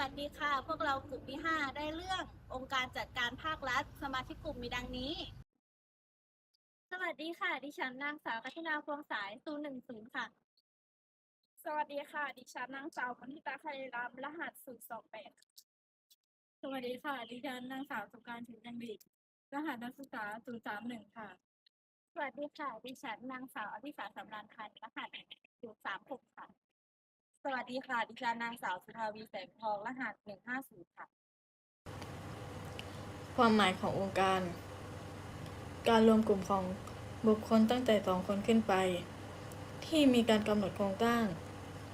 วัสดีค่ะ พวกเรากลุ่มที่5ได้เรื่ององค์การจัดการภาครัฐ สมาชิกกลุ่มมีดังนี้ สวัสดีค่ะ ดิฉันนางสาวกัฒนาพวงสายศูนย์หนึ่งศูนย์ค่ะ สวัสดีค่ะ ดิฉันนางสาวมณิตาคาริรามรหัสศูนย์สองแปดสวัสดีค่ะ ดิฉันนางสาวสุการถึงยังดีรหัสนักศึกษาศูนย์สามหนึ่งค่ะ สวัสดีค่ะ ดิฉันนางสาวอภิสาสำรานพันธ์รหัสศูนย์สามหกค่ะส วัสดีค่ะ ดิฉันนางสาวสุธาวีแสงทอง รหัสหนึ่งห้าศูนย์ค่ะ ความหมายขององค์การ การรวมกลุ่มของบุคคลตั้งแต่สองคนขึ้นไป ที่มีการกำหนดโครงสร้าง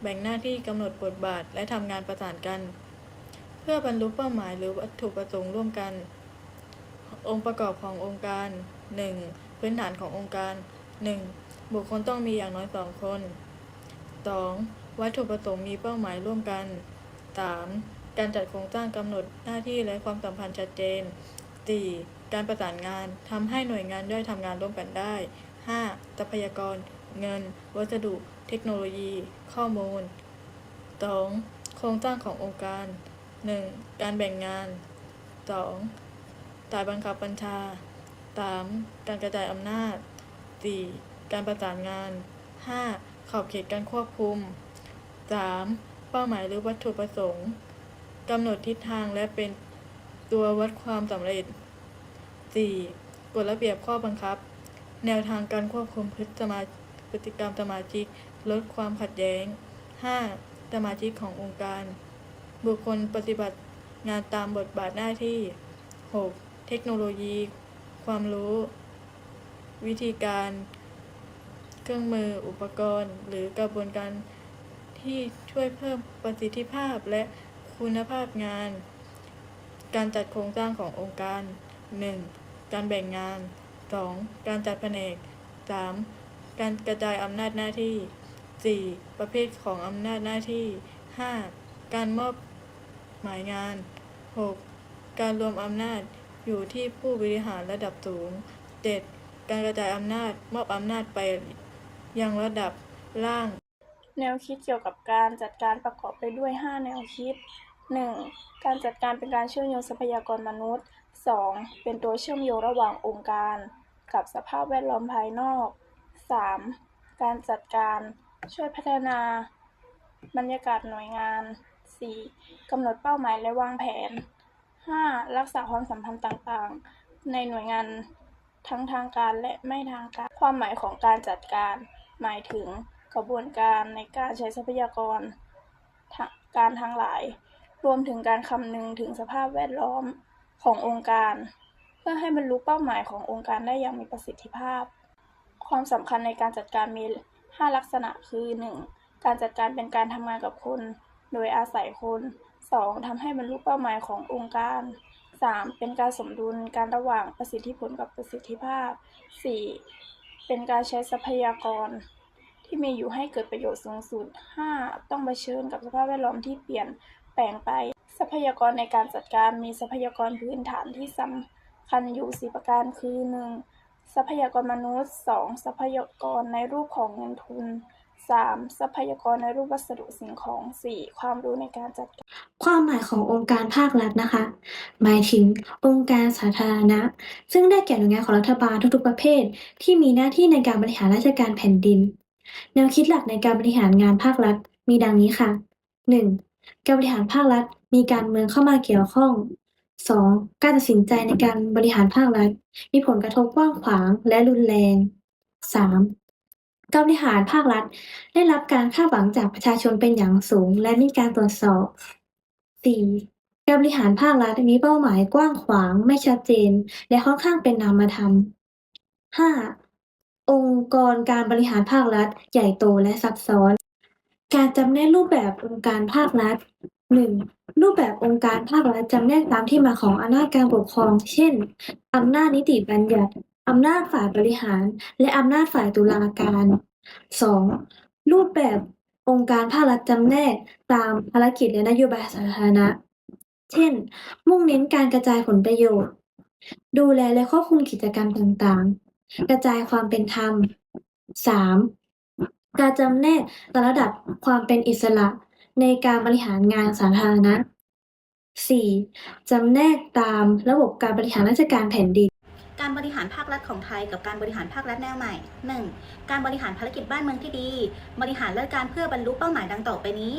แบ่งหน้าที่กำหนดบทบาทและทำงานประสานกัน เพื่อบรรลุเป้าหมายหรือวัตถุประสงค์ร่วมกัน องค์ประกอบขององค์การ 1. พื้นฐานขององค์การ 1. บุคคลต้องมีอย่างน้อยสองคน 2. วัตถุประสงค์มีเป้าหมายร่วมกัน 3. การจัดโครงสร้างกำหนดหน้าที่และความสัมพันธ์ชัดเจน 4. การประสานงานทำให้หน่วยงานย่อยทำงานร่วมกันได้ 5. ทรัพยากร เงิน วัสดุ เทคโนโลยี ข้อมูล 2. โครงสร้างขององค์การ 1. การแบ่งงาน 2. สายบังคับบัญชา 3. การกระจายอำนาจ 4. การประสานงาน 5. ขอบเขตการควบคุม 3. เป้าหมายหรือวัตถุประสงค์กำหนดทิศทางและเป็นตัววัดความสำเร็จ 4. กฎระเบียบข้อบังคับ แนวทางการควบคุมพฤติมาพฤติกรรมสมาชิก ลดความขัดแย้ง 5. สมาชิกขององค์การ บุคคลปฏิบัติงานตามบทบาทหน้าที่ 6. เทคโนโลยี ความรู้ วิธีการ เครื่องมือ อุปกรณ์ หรือกระบวนการ ที่ช่วยเพิ่มประสิทธิภาพและคุณภาพงาน การจัดโครงสร้างขององค์การ 1. การแบ่งงาน 2. การจัดแผนก 3. การกระจายอำนาจหน้าที่ 4. ประเภทของอำนาจหน้าที่ 5. การมอบหมายงาน 6. การรวมอำนาจอยู่ที่ผู้บริหารระดับสูง 7. การกระจายอำนาจมอบอำนาจไปยังระดับล่าง แนวคิดเกี่ยวกับการจัดการประกอบไปด้วย 5 แนวคิด 1. การจัดการเป็นการเชื่อมโยงทรัพยากรมนุษย์ 2. เป็นตัวเชื่อมโยงระหว่างองค์การ กับสภาพแวดล้อมภายนอก 3. การจัดการช่วยพัฒนา บรรยากาศหน่วยงาน 4. กำหนดเป้าหมายและวางแผน 5. รักษาความสัมพันธ์ต่างๆ ในหน่วยงานทั้งทางการและไม่ทางการ ความหมายของการจัดการ หมายถึง กระบวนการในการใช้ทรัพยากรทางการทั้งหลาย รวมถึงการคำนึงถึงสภาพแวดล้อมขององค์การ เพื่อให้บรรลุเป้าหมายขององค์การได้อย่างมีประสิทธิภาพ ความสำคัญในการจัดการมี 5 ลักษณะคือ 1. การจัดการเป็นการทำงานกับคน โดยอาศัยคน 2. ทำให้บรรลุเป้าหมายขององค์การ 3. เป็นการสมดุลการระหว่างประสิทธิผลกับประสิทธิภาพ 4. เป็นการใช้ทรัพยากร ที่มีอยู่ให้เกิดประโยชน์สูงสุด 5. ต้องเผชิญกับสภาพแวดล้อมที่เปลี่ยนแปลงไป ทรัพยากรในการจัดการมีทรัพยากรพื้นฐานที่สำคัญอยู่ 4 ประการคือ 1. ทรัพยากรมนุษย์ 2. ทรัพยากรในรูปของเงินทุน 3. ทรัพยากรในรูปวัสดุสิ่งของ 4. ความรู้ในการจัดการ ความหมายขององค์การภาครัฐนะคะ หมายถึงองค์การสาธารณะ ซึ่งได้แก่หน่วยงานของรัฐบาลทุกๆประเภท ที่มีหน้าที่ในการบริหารราชการแผ่นดิน แนวคิดหลักในการบริหารงานภาครัฐ มีดังนี้ค่ะ 1. การบริหารภาครัฐ มีการเมืองเข้ามาเกี่ยวข้อง 2. การตัดสินใจในการบริหารภาครัฐ มีผลกระทบกว้างขวางและรุนแรง 3. การบริหารภาครัฐ ได้รับการคาดหวังจากประชาชนเป็นอย่างสูง และมีการตรวจสอบ 4. การบริหารภาครัฐมีเป้าหมายกว้างขวาง ไม่ชัดเจน และค่อนข้างเป็นนามธรรม 5. องค์กรการบริหารภาครัฐ ใหญ่โตและซับซ้อน การจำแนกรูปแบบองค์การภาครัฐ 1. รูปแบบองค์การภาครัฐจำแนกตามที่มาของอำนาจการปกครอง เช่น อำนาจนิติบัญญัติ อำนาจฝ่ายบริหาร และอำนาจฝ่ายตุลาการ 2. รูปแบบองค์การภาครัฐจำแนกตามภารกิจและนโยบายสาธารณะ เช่น มุ่งเน้นการกระจายผลประโยชน์ ดูแลและควบคุมกิจกรรมต่างๆ กระจายความเป็นธรรม 3. การจำแนกระดับความเป็นอิสระในการบริหารงานสาธารณะ 4. จำแนกตามระบบการบริหารราชการแผ่นดิน การบริหารภาครัฐของไทยกับการบริหารภาครัฐแนวใหม่ 1. การบริหารภารกิจบ้านเมืองที่ดี บริหารราชการเพื่อบรรลุเป้าหมายดังต่อไปนี้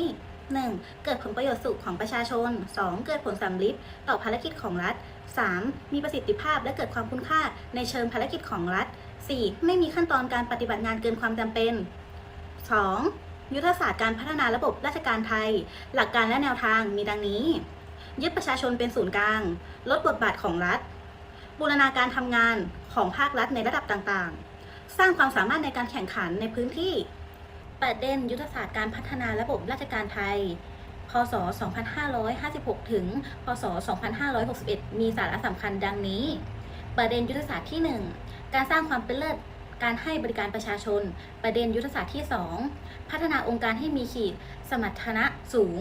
1. เกิดผลประโยชน์สุขของประชาชน 2. เกิดผลสำลิดต่อภารกิจของรัฐ 3. มีประสิทธิภาพและเกิดความคุ้มค่าในเชิงภารกิจของรัฐ 4. ไม่มีขั้นตอนการปฏิบัติงานเกินความจำเป็น 2. ยุทธศาสตร์การพัฒนาระบบราชการไทย หลักการและแนวทางมีดังนี้ ยึดประชาชนเป็นศูนย์กลาง ลดบทบาทของรัฐ บูรณาการทำงานของภาครัฐในระดับต่างๆ สร้างความสามารถในการแข่งขันในพื้นที่ ประเด็นยุทธศาสตร์การพัฒนาระบบราชการไทย พศ 2556 ถึง พศ 2561 มีสาระสำคัญดังนี้ ประเด็นยุทธศาสตร์ที่ 1 การสร้างความเป็นเลิศการให้บริการประชาชน ประเด็นยุทธศาสตร์ที่ 2 พัฒนาองค์การให้มีขีดสมรรถนะสูง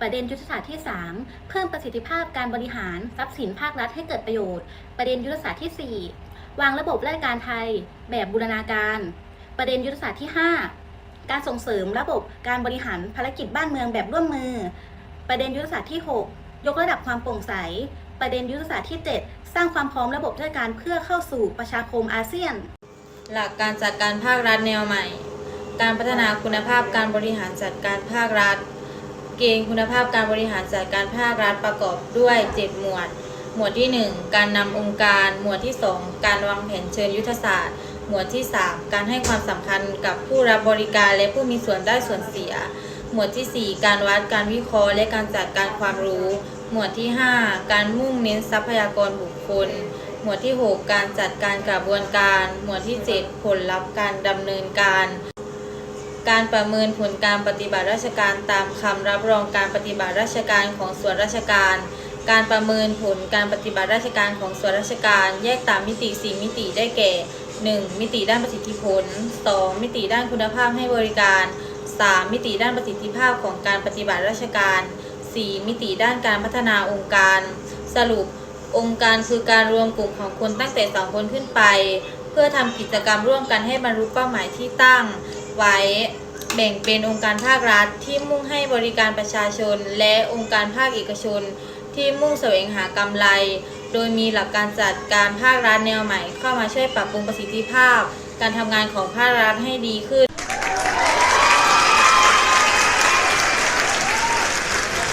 ประเด็นยุทธศาสตร์ที่ 3 เพิ่มประสิทธิภาพการบริหารทรัพย์สินภาครัฐให้เกิดประโยชน์ ประเด็นยุทธศาสตร์ที่ 4 วางระบบราชการไทย แบบบูรณาการ ประเด็นยุทธศาสตร์ที่ 5 การส่งเสริมระบบการบริหารภารกิจบ้านเมืองแบบร่วมมือ ประเด็นยุทธศาสตร์ที่ 6 ยกระดับความโปร่งใส ประเด็นยุทธศาสตร์ที่ 7 สร้างความพร้อมระบบราชการเพื่อเข้าสู่ประชาคมอาเซียน หลักการจัดการภาครัฐแนวใหม่ การพัฒนาคุณภาพการบริหารจัดการภาครัฐ เกณฑ์คุณภาพการบริหารจัดการภาครัฐประกอบด้วย 7 หมวด หมวดที่ 1 การนำองค์การ หมวดที่ 2 การวางแผนเชิงยุทธศาสตร์ หมวดที่ 3 การให้ความสำคัญกับผู้รับบริการและผู้มีส่วนได้ส่วนเสีย หมวดที่ 4 การวัดการวิเคราะห์และการจัดการความรู้ หมวดที่ 5 การมุ่งเน้นทรัพยากรบุคคล หมวดที่ 6 การจัดการกระบวนการ หมวดที่ 7 ผลลัพธ์การดำเนินการ การประเมินผลการปฏิบัติราชการตามคำรับรองการปฏิบัติราชการของส่วนราชการการประเมินผลการปฏิบัติราชการของส่วนราชการแยกตามมิติ 4 มิติได้แก่ 1. มิติด้านประสิทธิผล 2. มิติด้านคุณภาพให้บริการ 3. มิติด้านประสิทธิภาพของการปฏิบัติราชการ 4. มิติด้านการพัฒนาองค์การ สรุป องค์การคือการรวมกลุ่มของคนตั้งแต่สองคนขึ้นไป เพื่อทำกิจกรรมร่วมกันให้บรรลุเป้าหมายที่ตั้ง ไว้แบ่งเป็นองค์การภาครัฐที่มุ่งให้บริการประชาชน และองค์การภาคเอกชน ที่มุ่งแสวงหากำไร โดยมีหลักการจัดการภาครัฐแนวใหม่ เข้ามาช่วยปรับปรุงประสิทธิภาพ การทำงานของภาครัฐให้ดีขึ้น